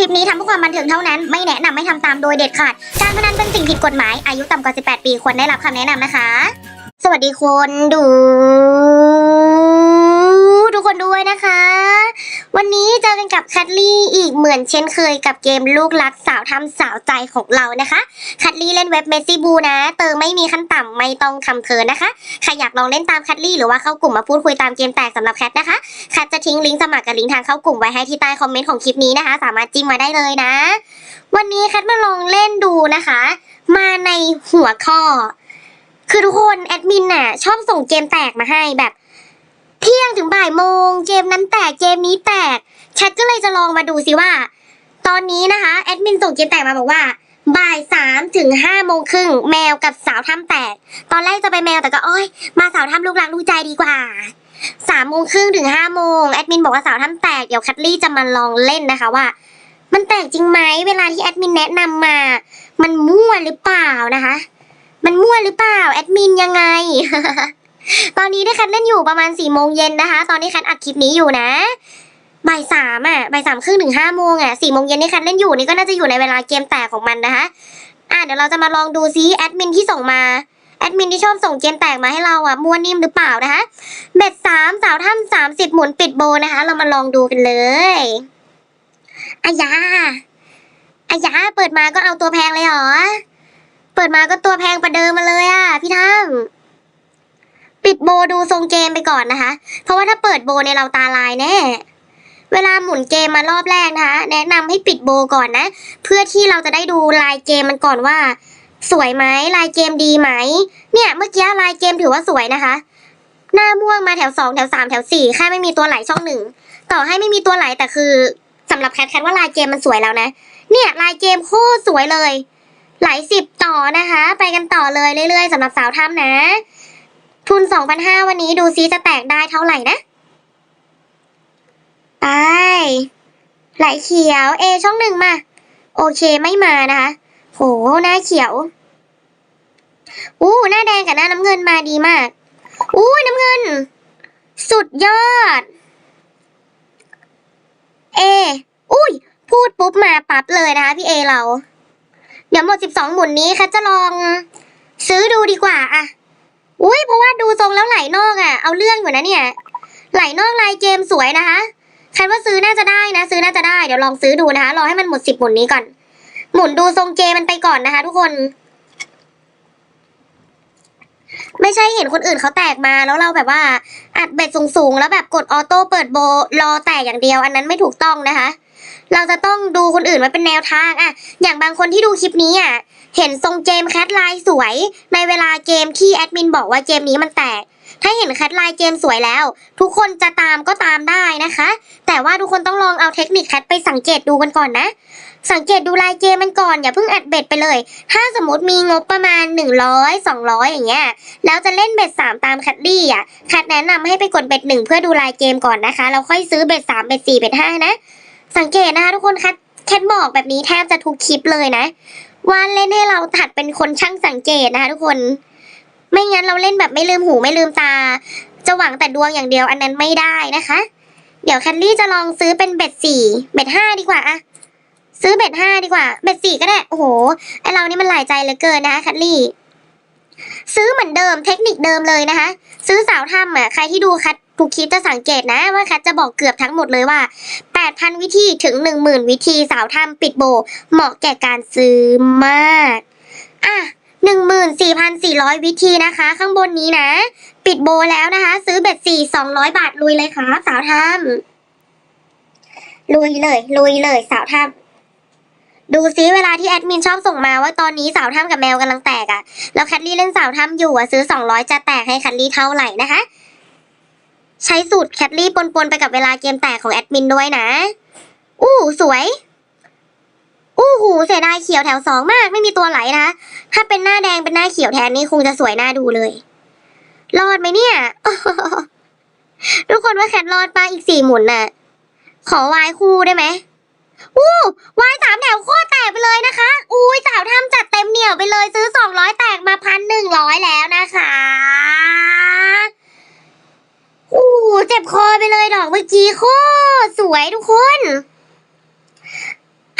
ลิปนี้ทำเพื่อความบันเทิงเท่านั้น ไม่แนะนำไม่ทำตามโดยเด็ดขาด การพนันเป็นสิ่งผิดกฎหมาย อายุต่ำกว่า 18 ปีควรได้รับคำแนะนำนะคะ สวัสดีคนดู ทุกคนด้วยนะคะ อกันกับแคทลี่อีกเหมือนเช่นเคยกับเกมลูกรักสาวทำสาวใจของเรานะคะแคทลี่เล่นเว็บเมสซี่บูนะ เติมไม่มีขั้นต่ำไม่ต้องทำเคินนะคะ ใครอยากลองเล่นตามแคทลี่หรือว่าเข้ากลุ่มมาพูดคุยตามเกมแตกสำหรับแคทนะคะ แคทจะทิ้งลิงก์สมัครกับลิงก์ทางเข้ากลุ่มไว้ให้ที่ใต้คอมเมนต์ของคลิปนี้นะคะ สามารถจิ้มมาได้เลยนะ วันนี้แคทมาลองเล่นดูนะคะ มาในหัวข้อ คือทุกคนแอดมินน่ะชอบส่งเกมแตกมาให้แบบเที่ยงถึงบ่ายโมง เกมนั้นแตก เกมนี้แตก แคทก็เลยจะลองมาดูสิว่า ตอนนี้นะคะแอดมินส่งเกมแตกมาบอกว่าบ่ายสามถึงห้าโมงครึ่งแมวกับสาวถ้ำแตก ตอนแรกจะไปแมวแต่ก็โอ้ยมาสาวถ้ำลูกรักลูกใจดีกว่าสามโมงครึ่งถึงห้าโมงแอดมินบอกว่าสาวถ้ำแตกเดี๋ยวแคทลี่จะมาลองเล่นนะคะว่า มันแตกจริงไหมเวลาที่แอดมินแนะนำมา มันมั่วหรือเปล่านะคะ มันมั่วหรือเปล่าแอดมินยังไง ตอนนี้ได้แคทเล่นอยู่ประมาณสี่โมงเย็นนะคะ ตอนนี้แคทอัดคลิปนี้อยู่นะ บ่ายสามอะบ่ายสามครึ่งถึงห้าโมงอะสี่โมงเย็นที่แคทเล่นอยู่นี่ก็น่าจะอยู่ในเวลาเกมแตกของมันนะคะ อะเดี๋ยวเราจะมาลองดูซิแอดมินที่ส่งมาแอดมินที่ชอบส่งเกมแตกมาให้เราอะมัวนิ่มหรือเปล่านะคะเบ็ดสามสาวถ้ำสามสิบหมุนปิดโบนะคะ เรามาลองดูกันเลยอายาอายาเปิดมาก็เอาตัวแพงเลยเหรอ เปิดมาก็ตัวแพงประเดิมมาเลยอะพี่ถ้ำปิดโบดูทรงเกมไปก่อนนะคะ เพราะว่าถ้าเปิดโบเนี่ยเราตาลายแน่ เวลาหมุนเกมมารอบแรกนะคะ แนะนำให้ปิดโบก่อนนะ เพื่อที่เราจะได้ดูลายเกมมันก่อนว่า สวยไหมลายเกมดีไหม เนี่ยเมื่อกี้ลายเกมถือว่าสวยนะคะ หน้าม่วงมาแถวสองแถวสามแถวสี่แค่ไม่มีตัวไหลช่องหนึ่งต่อให้ไม่มีตัวไหลแต่คือสำหรับแคทแคทว่าลายเกมมันสวยแล้วนะ เนี่ยลายเกมโคตรสวยเลย หลายสิบต่อนะคะ ไปกันต่อเลยเรื่อยๆสำหรับสาวถ้ำนะ ทุน 2,500 วันนี้ดูซิจะแตกได้เท่าไหร่นะ ไป ไหลเขียว เอช่องหนึ่งมา โอเคไม่มานะคะ โห หน้าเขียว อู้หน้าแดงกับหน้าน้ำเงินมาดีมาก อู้น้ำเงิน สุดยอด เอ อุ้ย พูดปุ๊บมาปั๊บเลยนะคะพี่เอเรา เดี๋ยวหมด12หมุนนี้ค่ะจะลอง ซื้อดูดีกว่าอะอุ้ยเพราะว่าดูทรงแล้วไหลนอกอะเอาเรื่องอยู่นะเนี่ย ไหลนอกลายเกมสวยนะคะ ใครว่าซื้อน่าจะได้นะ ซื้อน่าจะได้เดี๋ยวลองซื้อดูนะคะรอให้มันหมด10หมุนนี้ก่อน หมุนดูทรงเกมมันไปก่อนนะคะ ทุกคน ไม่ใช่เห็นคนอื่นเขาแตกมาแล้วเราแบบว่าอัดเบ็ดสูงๆแล้วแบบกดออโต้เปิดโบรอแตกอย่างเดียว อันนั้นไม่ถูกต้องนะคะ เราจะต้องดูคนอื่นไว้เป็นแนวทางอะอย่างบางคนที่ดูคลิปนี้อะเห็นทรงเกมแคทไลน์สวย ในเวลาเกมที่แอดมินบอกว่าเกมนี้มันแตก ถ้าเห็นแคทไลน์เกมสวยแล้ว ทุกคนจะตามก็ตามได้นะคะ แต่ว่าทุกคนต้องลองเอาเทคนิคแคทไปสังเกตดูกันก่อนนะ สังเกตดูลายเกมมันก่อนอย่าเพิ่งอัดเบ็ดไปเลย ถ้าสมมติมีงบประมาณ 100 200 อย่างเงี้ยแล้วจะเล่นเบ็ดสามตามแคทดี้อะแคทแนะนำให้ไปกดเบ็ดหนึ่งเพื่อดูลายเกมก่อนนะคะแล้วค่อยซื้อเบ็ดสามเบ็ดสี่เบ็ดห้านะสังเกตนะคะทุกคนแคทแคทบอกแบบนี้แทบจะทุกคลิปเลยนะว่าเล่นให้เราถัดเป็นคนช่างสังเกตนะคะทุกคน ไม่งั้นเราเล่นแบบไม่ลืมหูไม่ลืมตา จะหวังแต่ดวงอย่างเดียวอันนั้นไม่ได้นะคะ เดี๋ยวแคทลี่จะลองซื้อเป็นเบ็ดสี่เบ็ดห้าดีกว่าอะซื้อเบ็ดห้าดีกว่า เบ็ดสี่ก็ได้ โอ้โห ไอเรานี่มันหลายใจเหลือเกินนะคะแคทลี่ ซื้อเหมือนเดิม เทคนิคเดิมเลยนะคะ ซื้อสาวทำอะ ใครที่ดูคัดทุกคลิปจะสังเกตนะ ว่าคัดจะบอกเกือบทั้งหมดเลยว่า 8,000 วิธีถึง 10,000 วิธีสาวทำปิดโบ เหมาะแก่การซื้อมาก อะ 14,400 วิธีนะคะ ข้างบนนี้นะ ปิดโบแล้วนะคะ ซื้อเบ็ดสี่200 บาทลุยเลยค่ะสาวทำลุยเลยลุยเลยสาวทำดูซิเวลาที่แอดมินชอบส่งมาว่าตอนนี้สาวถ้ำกับแมวกำลังแตกอะ่ะ แล้วแคทลี่เล่นสาวถ้ำอยู่อะซื้อ 200 จะแตกให้แคทลี่เท่าไหร่นะคะ ใช้สูตรแคทลี่ปนๆไปกับเวลาเกมแตกของแอดมินด้วยนะ อู้สวย อู้หูเสียดายเขียวแถวสองมากไม่มีตัวไหลนะ ถ้าเป็นหน้าแดงเป็นหน้าเขียวแทนนี่คงจะสวยหน่าดูเลย รอดไหมเนี่ย ทุกคนว่าแคทรอดป้าอีกสี่หมุนน่ะ ขอวายคู่ได้ไหมอู้วายสามแถวโคตรแตกไปเลยนะคะ อุ้ยสาวทำจัดเต็มเหนียวไปเลยซื้อสองร้อยแตกมาพันหนึ่งร้อยแล้วนะคะอู้เจ็บคอไปเลยดอกเมื่อกี้โคตรสวยทุกคน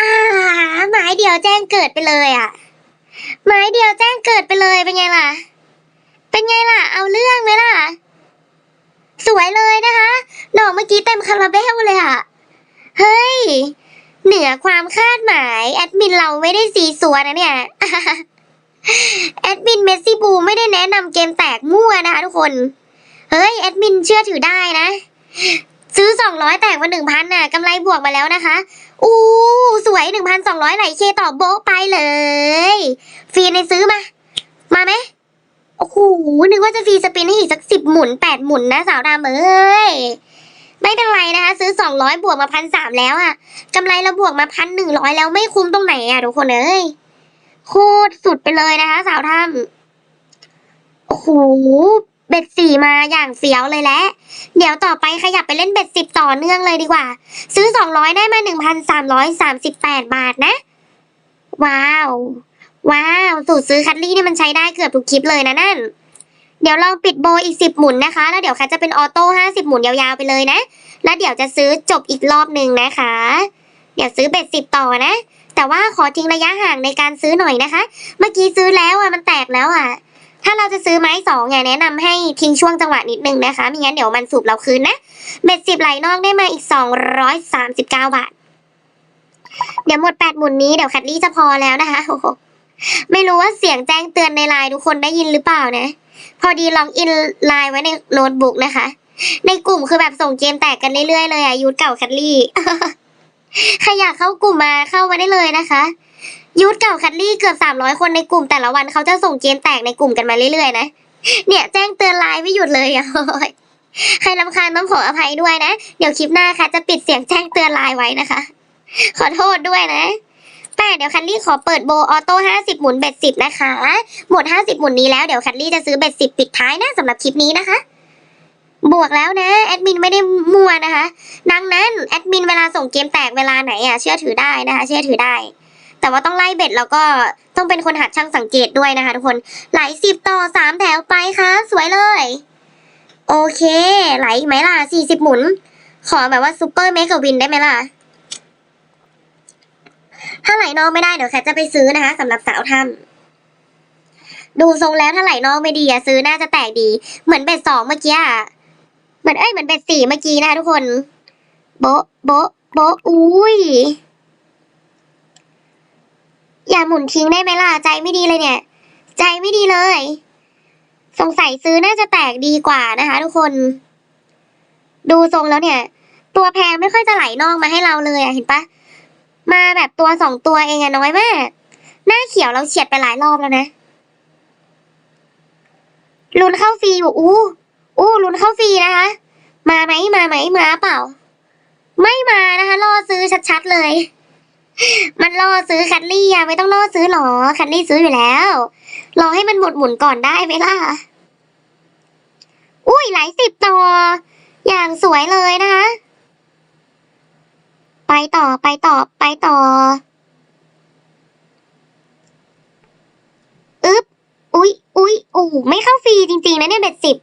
อาไม้เดียวแจ้งเกิดไปเลยอะ ไม้เดียวแจ้งเกิดไปเลยเป็นไงล่ะ เป็นไงล่ะ เอาเรื่องไหมล่ะ สวยเลยนะคะ ดอกเมื่อกี้เต็มคาราเบลเลยอะ เฮ้ย เหนือความคาดหมาย แอดมินเราไม่ได้สีสัวนะเนี่ย แอดมินเมสซี่บูไม่ได้แนะนำเกมแตกมั่วนะคะทุกคน เฮ้ย แอดมินเชื่อถือได้นะ ซื้อสองร้อยแตกมาหนึ่งพันน่ะกำไรบวกมาแล้วนะคะ อู้สวยหนึ่งพันสองร้อยไหลเคต่อโบ๊ะไปเลยฟรีในซื้อมา มาไหมโอ้โหนึกว่าจะฟรีสปินให้อีกสักสิบหมุนแปดหมุนนะสาวดำเอ้ยไม่เป็นไรนะคะ ซื้อสองร้อยบวกมาพันสามแล้วอะกำไรเราบวกมาพันหนึ่งร้อยแล้วไม่คุ้มตรงไหนอะทุกคนเอ้ยโคตรสุดไปเลยนะคะ สาวทำโอ้โห เบ็ดสี่มาอย่างเฟี้ยวเลยแหละ เดี๋ยวต่อไปขยับไปเล่นเบ็ดสิบต่อเนื่องเลยดีกว่า ซื้อสองร้อยได้มาหนึ่งพันสามร้อยสามสิบแปดบาทนะ ว้าว ว้าว สูตรซื้อคัตลี่นี่มันใช้ได้เกือบทุกคลิปเลยนะนั่น เดี๋ยวลองปิดโบอีกสิบหมุนนะคะ แล้วเดี๋ยวคัทจะเป็นออโต้ห้าสิบหมุนยาวๆไปเลยนะ แล้วเดี๋ยวจะซื้อจบอีกรอบหนึ่งนะคะ เดี๋ยวซื้อเบ็ดสิบต่อนะ แต่ว่าขอทิ้งระยะห่างในการซื้อหน่อยนะคะ เมื่อกี้ซื้อแล้วอะมันแตกแล้วอะ ถ้าเราจะซื้อไม้สองเนี่ยแนะนำให้ทิ้งช่วงจังหวะนิดนึงนะคะไม่งั้นเดี๋ยวมันสูบเราคืนนะเบ็ดสิบไหลนอกได้มาอีกสองร้อยสามสิบเก้าบาท เดี๋ยวหมดแปดหมุนนี้เดี๋ยวคัดลี่จะพอแล้วนะคะโอ้โหไม่รู้ว่าเสียงแจ้งเตือนในไลน์ทุกคนได้ยินหรือเปล่านะ พอดีลองอินไลน์ไว้ในโน้ตบุ๊กนะคะ ในกลุ่มคือแบบส่งเกมแตกกันเรื่อยๆเลยอะยูทเก่าคัดลี่ใครอยากเข้ากลุ่มมาเข้ามาได้เลยนะคะ ยูทเก่าคัดลี่เกือบสามร้อยคนในกลุ่มแต่ละวันเขาจะส่งเกมแตกในกลุ่มกันมาเรื่อยๆนะ เนี่ยแจ้งเตือนไลน์ไม่หยุดเลยอะใครรำคาญต้องขออภัยด้วยนะ เดี๋ยวคลิปหน้าค่ะ จะปิดเสียงแจ้งเตือนไลน์ไว้นะคะ ขอโทษด้วยนะแต่เดี๋ยวคันลี่ขอเปิดโบออโต้ห้าสิบหมุนเบ็ดสิบนะคะ หมดห้าสิบหมุนนี้แล้วเดี๋ยวคันลี่จะซื้อเบ็ดสิบปิดท้ายนะสำหรับคลิปนี้นะคะ บวกแล้วนะแอดมินไม่ได้มัวนะคะ ดังนั้นแอดมินเวลาส่งเกมแตกเวลาไหนอะเชื่อถือได้นะคะ เชื่อถือได้ แต่ว่าต้องไล่เบ็ดแล้วก็ต้องเป็นคนหัดช่างสังเกตด้วยนะคะทุกคน ไหลสิบต่อสามแถวไปค่ะ สวยเลย โอเค ไหลไหมล่ะสี่สิบหมุน ขอแบบว่าซูเปอร์เมกะวินได้ไหมล่ะ ถ้าไหลนอกไม่ได้เดี๋ยวแคทจะไปซื้อนะคะสำหรับสาวทำดูทรงแล้วถ้าไหลนอกไม่ดีอะซื้อน่าจะแตกดี เหมือนเบ็ดสองเมื่อกี้อะเหมือนเอ้ยเหมือนเบ็ดสี่เมื่อกี้นะคะทุกคน โบะโบะโบะอุ้ย อย่าหมุนทิ้งได้ไหมล่ะ ใจไม่ดีเลยเนี่ย ใจไม่ดีเลย สงสัยซื้อน่าจะแตกดีกว่านะคะ ทุกคน ดูทรงแล้วเนี่ย ตัวแพงไม่ค่อยจะไหลนอกมาให้เราเลยอะเห็นปะมาแบบตัวสองตัวเองอะน้อยมาก หน้าเขียวเราเฉียดไปหลายรอบแล้วนะลุ้นเข้าฟรีอยู่อู้อู้ลุ้นเข้าฟรีนะคะ มาไหมมาไหมมาเปล่า ไม่มานะคะล่อซื้อชัดๆเลย มันล่อซื้อคัตลี่อะไม่ต้องล่อซื้อหรอคัตลี่ซื้ออยู่แล้ว รอให้มันหมดหมุนก่อนได้ไหมล่ะ อุ้ยหลายสิบต่ออย่างสวยเลยนะคะ ไปต่อไปต่อไปต่ออึ๊บอุ๊ยอุ๊ยโอ้ไม่เข้าฟรีจริงๆนะเนี่ยเบ็ดสิบ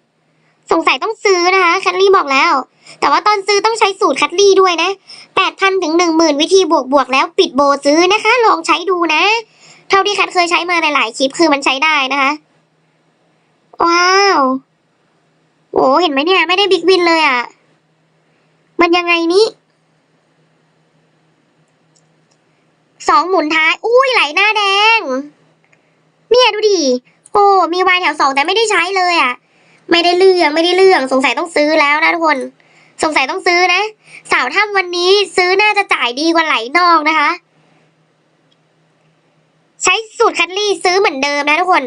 สงสัยต้องซื้อนะคะคัตลี่บอกแล้ว แต่ว่าตอนซื้อต้องใช้สูตรคัตลี่ด้วยนะแปดพันถึงหนึ่งหมื่นวิธีบวกบวกแล้วปิดโบซื้อนะคะ ลองใช้ดูนะ เท่าที่คัทเคยใช้มาหลายๆคลิปคือมันใช้ได้นะคะ ว้าว โอ้เห็นไหมเนี่ย ไม่ได้บิ๊กวินเลยอะ่ะ มันยังไงนี้สองหมุนท้าย อุ้ยไหลหน้าแดง เนี่ยดูดิ โอ้ มีวายแถวสองแต่ไม่ได้ใช้เลยอะ่ะ ไม่ได้เรื่องไม่ได้เรื่องสงสัยต้องซื้อแล้วนะทุกคน สงสัยต้องซื้อนะ สาวถ้ำวันนี้ซื้อน่าจะจ่ายดีกว่าไหลนอกนะคะ ใช้สูตรคัตลี่ซื้อเหมือนเดิมนะทุกคน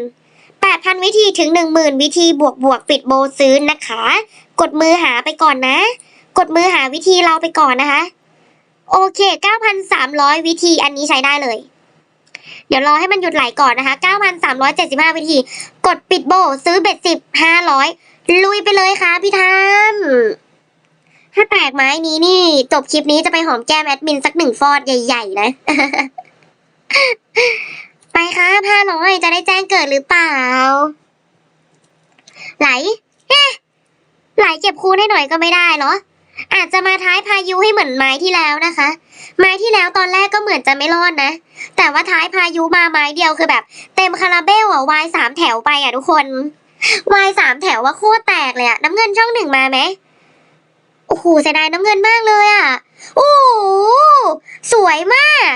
แปดพันวิธีถึงหนึ่งหมื่นวิธีบวกบวกปิดโบซื้อนะคะ กดมือหาไปก่อนนะ กดมือหาวิธีเราไปก่อนนะคะ โอเค 9,300 วิธีอันนี้ใช้ได้เลย เดี๋ยวรอให้มันหยุดไหลก่อนนะคะ 9,375 วิธี กดปิดโบซื้อเบ็ดสิบ500 ลุยไปเลยค่ะพี่ทาม ถ้าแตกไม้นี้นี่ จบคลิปนี้จะไปหอมแก้มแอดมินสักหนึ่งฟอดใหญ่ๆนะ ไปค่ะ500จะได้แจ้งเกิดหรือเปล่า ไหลเอ๊ะไหลเก็บคูณให้หน่อยก็ไม่ได้เหรอ อาจจะมาท้ายพายุให้เหมือนไม้ที่แล้วนะคะ ไม้ที่แล้วตอนแรกก็เหมือนจะไม่รอดนะ แต่ว่าท้ายพายุมาไม้เดียวคือแบบ เต็มคาราเบลอะวายสามแถวไปอะทุกคนวายสามแถวว่าโคตรแตกเลยอะน้ำเงินช่องหนึ่งมาไหม โอ้โหเสียดายน้ำเงินมากเลยอะ โอ้โหสวยมาก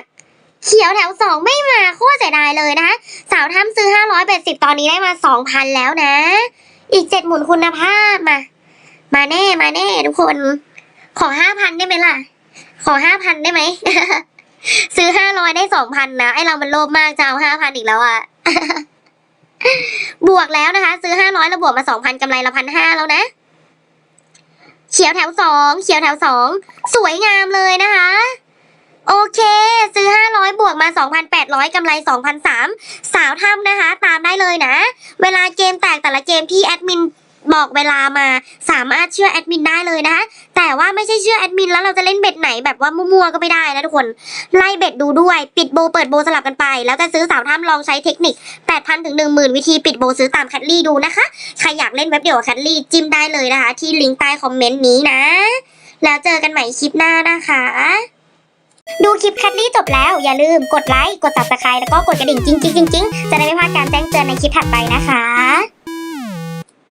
เขียวแถวสองไม่มาโคตรเสียดายเลยนะคะสาวถ้ำซื้อห้าร้อยแปดสิบตอนนี้ได้มาสองพันแล้วนะ อีกเจ็ดหมุนคุณภาพมา มาแน่มาแน่ทุกคน ขอห้าพันได้ไหมล่ะ ขอห้าพันได้ไหมซื้อห้าร้อยได้สองพันนะไอเรามันโลภมากจะเอาห้าพันอีกแล้วอะบวกแล้วนะคะ ซื้อห้าร้อยแล้วบวกมาสองพันกำไรละพันห้าแล้วนะ เขียวแถวสองเขียวแถวสองสวยงามเลยนะคะ โอเค ซื้อห้าร้อยบวกมาสองพันแปดร้อยกำไรสองพันสามสาวถ้ำนะคะ ตามได้เลยนะ เวลาเกมแตกแต่ละเกมที่แอดมิน บอกเวลามาสามารถเชื่อแอดมินได้เลยนะคะแต่ว่าไม่ใช่เชื่อแอดมินแล้วเราจะเล่นเบ็ดไหนแบบว่ามั่วๆก็ไม่ได้นะทุกคนไล่เบ็ดดูด้วยปิดโบเปิดโบสลับกันไป แล้วจะซื้อสาวถ้ำลองใช้เทคนิค 8,000ถึง10,000 วิธีปิดโบซื้อตามแคทลี่ดูนะคะใครอยากเล่นเว็บเดียวกับแคทลี่จิ้มได้เลยนะคะ ที่ลิงก์ใต้คอมเมนต์นี้นะ แล้วเจอกันใหม่คลิปหน้านะคะดูคลิปแคทลี่จบแล้วอย่าลืมกดไลค์ กด subscribe แล้วก็กดกระดิ่งจริงๆๆ ๆ จะได้ไม่พลาดการแจ้งเตือนในคลิปถัดไปนะคะ